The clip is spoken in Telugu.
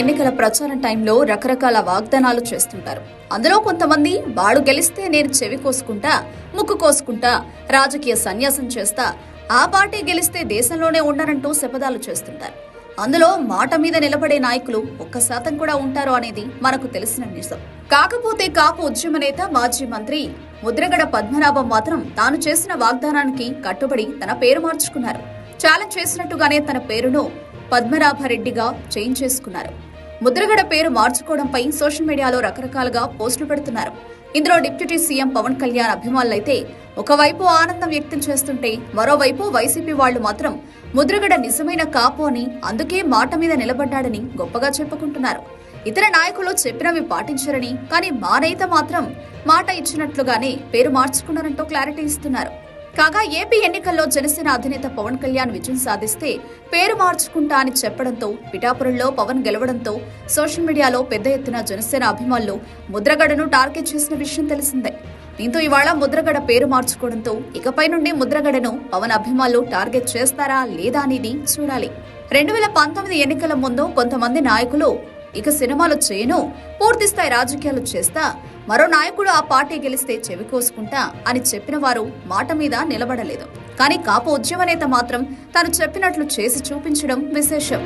ఎన్నికల ప్రచారం టైంలో రకరకాల వాగ్దానాలు చేస్తుంటారు. అందులో కొంతమంది వాడు గెలిస్తే నేను చెవి కోసుకుంటా ముక్కు కోసుకుంటా రాజకీయ సన్యాసం చేస్తా ఆ పార్టీ గెలిస్తే దేశంలోనే ఉండనంటూ శపథాలు చేస్తుంటారు. అందులో మాట మీద నిలబడే నాయకులు ఒక్క శాతం కూడా ఉంటారు అనేది మనకు తెలిసిన నిజం. కాకపోతే కాపు ఉద్యమ నేత మాజీ మంత్రి ముద్రగడ పద్మనాభం మాత్రం తాను చేసిన వాగ్దానానికి కట్టుబడి తన పేరు మార్చుకున్నారు. ఛాలెంజ్ చేసినట్టుగానే తన పేరును పద్మనాభరెడ్డిగా చేంజ్ చేసుకున్నారు. ముద్రగడ పేరు మార్చుకోవడంపై సోషల్ మీడియాలో రకరకాలుగా పోస్టులు పెడుతున్నారు. ఇందులో డిప్యూటీ సీఎం పవన్ కళ్యాణ్ అభిమానులైతే ఒకవైపు ఆనందం వ్యక్తం చేస్తుంటే మరోవైపు వైసీపీ వాళ్ళు మాత్రం ముద్రగడ నిజమైన కాపు అని అందుకే మాట మీద నిలబడ్డాడని గొప్పగా చెప్పుకుంటున్నారు. ఇతర నాయకులు చెప్పినవి పాటించరని కానీ మా నేత మాత్రం మాట ఇచ్చినట్లుగానే పేరు మార్చుకున్నారంటూ క్లారిటీ ఇస్తున్నారు. కాగా ఏపీ ఎన్నికల్లో జనసేన అధినేత పవన్ కళ్యాణ్ విజయం సాధిస్తే పేరు మార్చుకుంటా అని చెప్పడంతో పిఠాపురంలో పవన్ గెలవడంతో సోషల్ మీడియాలో పెద్ద ఎత్తున జనసేన అభిమానులు ముద్రగడను టార్గెట్ చేసిన విషయం తెలిసిందే. దీంతో ఇవాళ ముద్రగడ పేరు మార్చుకోవడంతో ఇకపై నుండి ముద్రగడను పవన్ అభిమానులు టార్గెట్ చేస్తారా లేదా అనేది చూడాలి. రెండు వేల పంతొమ్మిది ఎన్నికల ముందు కొంతమంది నాయకులు ఇక సినిమాలు చేయను. పూర్తిస్థాయి రాజకీయాలు చేస్తా. మరో నాయకుడు ఆ పార్టీ గెలిస్తే చెవి కోసుకుంటా అని చెప్పిన వారు మాట మీద నిలబడలేదు. కానీ కాపు ఉద్యమ నేత మాత్రం తాను చెప్పినట్లు చేసి చూపించడం విశేషం.